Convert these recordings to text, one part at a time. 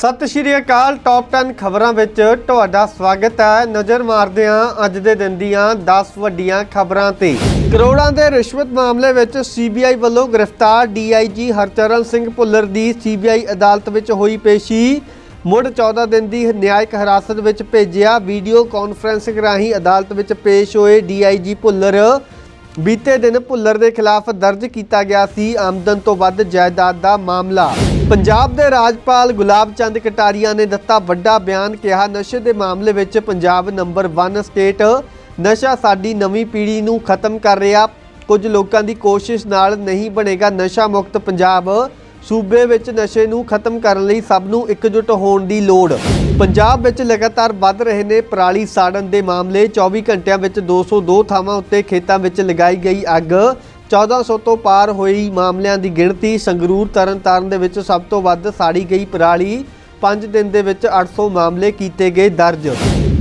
ਸਤਿ ਸ਼੍ਰੀ ਅਕਾਲ ਟੌਪ 10 ਖਬਰਾਂ ਵਿੱਚ ਤੁਹਾਡਾ ਸਵਾਗਤ ਹੈ। ਨਜ਼ਰ ਮਾਰਦੇ ਹਾਂ ਅੱਜ ਦੇ ਦਿਨ ਦੀਆਂ 10 ਵੱਡੀਆਂ ਖਬਰਾਂ ਤੇ। ਕਰੋੜਾਂ ਦੇ ਰਿਸ਼ਵਤ ਮਾਮਲੇ ਵਿੱਚ ਸੀਬੀਆਈ ਵੱਲੋਂ ਗ੍ਰਿਫਤਾਰ ਡੀਆਈਜੀ ਹਰਚਰਨ ਸਿੰਘ ਭੁੱਲਰ ਦੀ ਸੀਬੀਆਈ ਅਦਾਲਤ ਵਿੱਚ ਹੋਈ ਪੇਸ਼ੀ। ਮੁੜ 14 ਦਿਨ ਦੀ ਨਿਆਇਕ ਹਿਰਾਸਤ ਵਿੱਚ ਭੇਜਿਆ ਵੀਡੀਓ ਕਾਨਫਰੰਸਿੰਗ ਰਾਹੀਂ ਅਦਾਲਤ ਵਿੱਚ ਪੇਸ਼ ਹੋਏ ਡੀਆਈਜੀ ਭੁੱਲਰ। ਬੀਤੇ ਦਿਨ ਭੁੱਲਰ ਦੇ ਖਿਲਾਫ ਦਰਜ ਕੀਤਾ ਗਿਆ ਸੀ ਆਮਦਨ ਤੋਂ ਵੱਧ ਜਾਇਦਾਦ ਦਾ ਮਾਮਲਾ। ਪੰਜਾਬ ਦੇ ਰਾਜਪਾਲ ਗੁਲਾਬ ਚੰਦ ਕਟਾਰੀਆ ਨੇ ਦਿੱਤਾ ਵੱਡਾ ਬਿਆਨ, ਕਿਹਾ ਨਸ਼ੇ ਦੇ ਮਾਮਲੇ ਵਿੱਚ ਪੰਜਾਬ ਨੰਬਰ 1 ਸਟੇਟ। ਨਸ਼ਾ ਸਾਡੀ ਨਵੀਂ ਪੀੜ੍ਹੀ ਨੂੰ ਖਤਮ ਕਰ ਰਿਹਾ। ਕੁਝ ਲੋਕਾਂ ਦੀ ਕੋਸ਼ਿਸ਼ ਨਾਲ ਨਹੀਂ ਬਣੇਗਾ ਨਸ਼ਾ ਮੁਕਤ ਪੰਜਾਬ। ਸੂਬੇ ਵਿੱਚ ਨਸ਼ੇ ਨੂੰ ਖਤਮ ਕਰਨ ਲਈ ਸਭ ਨੂੰ ਇਕਜੁੱਟ ਹੋਣ ਦੀ ਲੋੜ। ਪੰਜਾਬ ਵਿੱਚ ਲਗਾਤਾਰ ਵੱਧ ਰਹੇ ਨੇ ਪਰਾਲੀ ਸਾੜਨ ਦੇ ਮਾਮਲੇ। 24 ਘੰਟਿਆਂ ਵਿੱਚ 202 ਥਾਵਾਂ ਉੱਤੇ ਖੇਤਾਂ ਵਿੱਚ ਲਗਾਈ ਗਈ ਅੱਗ। 1400 ਤੋਂ ਪਾਰ ਹੋਈ ਮਾਮਲਿਆਂ ਦੀ ਗਿਣਤੀ ਸੰਗਰੂਰ ਤਰਨਤਾਰਨ ਦੇ ਵਿੱਚ ਸਭ ਤੋਂ ਵੱਧ ਸਾੜੀ ਗਈ ਪਰਾਲੀ। 5 ਦਿਨ ਦੇ ਵਿੱਚ 800 ਮਾਮਲੇ ਕੀਤੇ ਗਏ ਦਰਜ।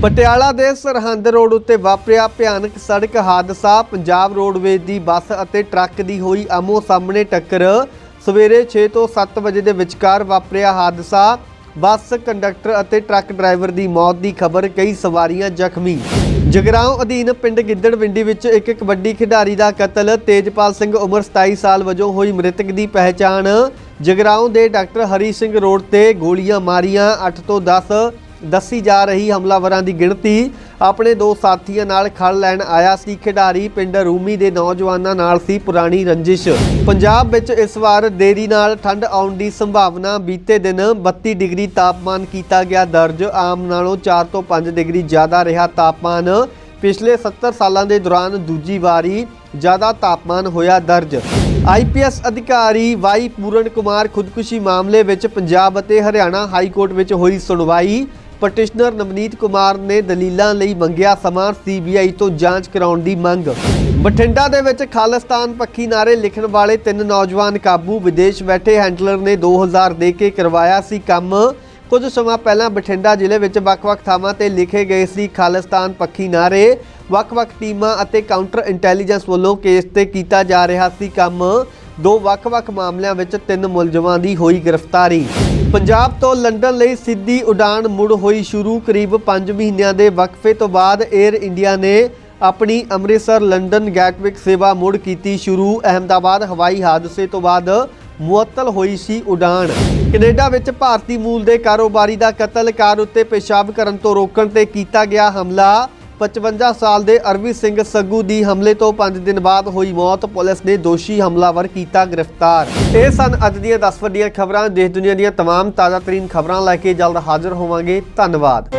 ਪਟਿਆਲਾ ਦੇ ਸਰਹੰਦ ਰੋਡ ਉੱਤੇ ਵਾਪਰਿਆ ਭਿਆਨਕ ਸੜਕ ਹਾਦਸਾ। ਪੰਜਾਬ ਰੋਡਵੇਜ਼ ਦੀ ਬੱਸ ਅਤੇ ਟਰੱਕ ਦੀ ਹੋਈ ਆਮੋ ਸਾਹਮਣੇ ਟੱਕਰ। ਸਵੇਰੇ 6 ਤੋਂ 7 ਵਜੇ ਦੇ ਵਿਚਕਾਰ ਵਾਪਰਿਆ ਹਾਦਸਾ। ਬੱਸ, ਕੰਡਕਟਰ ਅਤੇ ਟਰੱਕ ਡਰਾਈਵਰ ਦੀ ਮੌਤ ਦੀ ਖਬਰ, ਕਈ ਸਵਾਰੀਆਂ ਜ਼ਖਮੀ। ਜਗਰਾਉਂ ਅਧੀਨ ਪਿੰਡ ਗਿੱਦੜਵਿੰਡੀ ਵਿੱਚ ਇੱਕ ਕਬੱਡੀ ਖਿਡਾਰੀ ਦਾ ਕਤਲ। ਤੇਜਪਾਲ ਸਿੰਘ ਉਮਰ 27 ਸਾਲ ਵਜੋਂ ਹੋਈ ਮ੍ਰਿਤਕ ਦੀ ਪਹਿਚਾਣ। ਜਗਰਾਉਂ ਦੇ ਡਾਕਟਰ ਹਰੀ ਸਿੰਘ ਰੋਡ ਤੇ ਗੋਲੀਆਂ ਮਾਰੀਆਂ। 8 ਤੋਂ 10 ਦੱਸੀ ਜਾ ਰਹੀ ਹਮਲਾਵਰਾਂ ਦੀ ਗਿਣਤੀ। ਆਪਣੇ ਦੋ ਸਾਥੀਆਂ ਨਾਲ ਖੜ ਲੈਣ ਆਇਆ ਸੀ ਖਿਡਾਰੀ ਪਿੰਡ ਰੂਮੀ ਦੇ ਨੌਜਵਾਨਾਂ ਨਾਲ ਸੀ ਪੁਰਾਣੀ ਰੰਜਿਸ਼। ਪੰਜਾਬ ਵਿੱਚ ਇਸ ਵਾਰ ਦੇਰੀ ਨਾਲ ਠੰਡ ਆਉਣ ਦੀ ਸੰਭਾਵਨਾ ਬੀਤੇ ਦਿਨ 32 ਡਿਗਰੀ ਤਾਪਮਾਨ ਕੀਤਾ ਗਿਆ। ਦਰਜ ਆਮ ਨਾਲੋਂ 4 ਤੋਂ 5 ਡਿਗਰੀ ਜ਼ਿਆਦਾ ਰਿਹਾ ਤਾਪਮਾਨ। ਪਿਛਲੇ 70 ਸਾਲਾਂ ਦੇ ਦੌਰਾਨ ਦੂਜੀ ਵਾਰੀ ਜ਼ਿਆਦਾ ਤਾਪਮਾਨ ਹੋਇਆ ਦਰਜ। ਆਈਪੀਐਸ ਅਧਿਕਾਰੀ ਵਾਈ ਪੂਰਨ ਕੁਮਾਰ ਖੁਦਕੁਸ਼ੀ ਮਾਮਲੇ ਵਿੱਚ ਪੰਜਾਬ ਅਤੇ ਹਰਿਆਣਾ ਹਾਈ ਕੋਰਟ ਵਿੱਚ ਹੋਈ ਸੁਣਵਾਈ। ਪਟੀਸ਼ਨਰ ਨਵਨੀਤ ਕੁਮਾਰ ਨੇ ਦਲੀਲਾਂ ਲਈ ਮੰਗਿਆ ਸਮਾਂ ਸੀਬੀਆਈ ਤੋਂ ਜਾਂਚ ਕਰਾਉਣ ਦੀ ਮੰਗ। ਬਠਿੰਡਾ ਦੇ ਵਿੱਚ ਖਾਲਿਸਤਾਨ ਪੱਖੀ ਨਾਰੇ ਲਿਖਣ ਵਾਲੇ ਤਿੰਨ ਨੌਜਵਾਨ ਕਾਬੂ ਵਿਦੇਸ਼ ਬੈਠੇ ਹੈਂਡਲਰ ਨੇ 2000 ਦੇ ਕੇ ਕਰਵਾਇਆ ਸੀ ਕੰਮ। ਕੁਝ ਸਮਾਂ ਪਹਿਲਾਂ ਬਠਿੰਡਾ ਜ਼ਿਲ੍ਹੇ ਵਿੱਚ ਵੱਖ-ਵੱਖ ਥਾਵਾਂ ਤੇ ਲਿਖੇ ਗਏ ਸੀ ਖਾਲਿਸਤਾਨ ਪੱਖੀ ਨਾਰੇ ਵੱਖ-ਵੱਖ ਟੀਮਾਂ ਅਤੇ ਕਾਊਂਟਰ ਇੰਟੈਲੀਜੈਂਸ ਵੱਲੋਂ ਕੇਸ ਤੇ ਕੀਤਾ ਜਾ ਰਿਹਾ ਸੀ ਕੰਮ। ਦੋ ਵੱਖ-ਵੱਖ ਮਾਮਲਿਆਂ ਵਿੱਚ ਤਿੰਨ ਮੁਲਜ਼ਮਾਂ ਦੀ ਹੋਈ ਗ੍ਰਿਫਤਾਰੀ। ਪੰਜਾਬ ਤੋਂ ਲੰਡਨ ਲਈ ਸਿੱਧੀ ਉਡਾਨ ਮੁੜ ਹੋਈ ਸ਼ੁਰੂ, ਕਰੀਬ 5 ਮਹੀਨਿਆਂ ਦੇ ਵਕਫੇ ਤੋਂ ਬਾਅਦ 에ਅਰ ਇੰਡੀਆ ਨੇ ਆਪਣੀ ਅੰਮ੍ਰਿਤਸਰ ਲੰਡਨ ਗੈਟਵਿਕ ਸੇਵਾ ਮੁੜ ਕੀਤੀ ਸ਼ੁਰੂ। ਅਹਮਦਾਬਾਦ ਹਵਾਈ ਹਾਦਸੇ ਤੋਂ ਬਾਅਦ ਮੁਅੱਤਲ ਹੋਈ ਸੀ ਉਡਾਨ। ਕੈਨੇਡਾ ਵਿੱਚ ਭਾਰਤੀ ਮੂਲ ਦੇ ਕਾਰੋਬਾਰੀ ਦਾ ਕਤਲ, ਕਾਰ ਉੱਤੇ ਪੇਸ਼ਾਬ ਕਰਨ ਤੋਂ ਰੋਕਣ ਤੇ ਕੀਤਾ ਗਿਆ ਹਮਲਾ। 55 ਸਾਲ ਦੇ ਅਰਵੀ ਸਿੰਘ ਸੱਗੂ ਦੀ ਹਮਲੇ ਤੋਂ 5 ਦਿਨ ਬਾਅਦ ਹੋਈ ਮੌਤ ਪੁਲਿਸ ਨੇ ਦੋਸ਼ੀ ਹਮਲਾਵਰ ਕੀਤਾ ਗ੍ਰਿਫਤਾਰ ਇਹ ਸਨ ਅੱਜ ਦੀਆਂ 10 ਵੱਡੀਆਂ ਖਬਰਾਂ ਦੇਸ਼ ਦੁਨੀਆ ਦੀਆਂ तमाम ਤਾਜ਼ਾਤਰੀਨ ਖਬਰਾਂ ਲੈ ਕੇ ਜਲਦ ਹਾਜ਼ਰ ਹੋਵਾਂਗੇ ਧੰਨਵਾਦ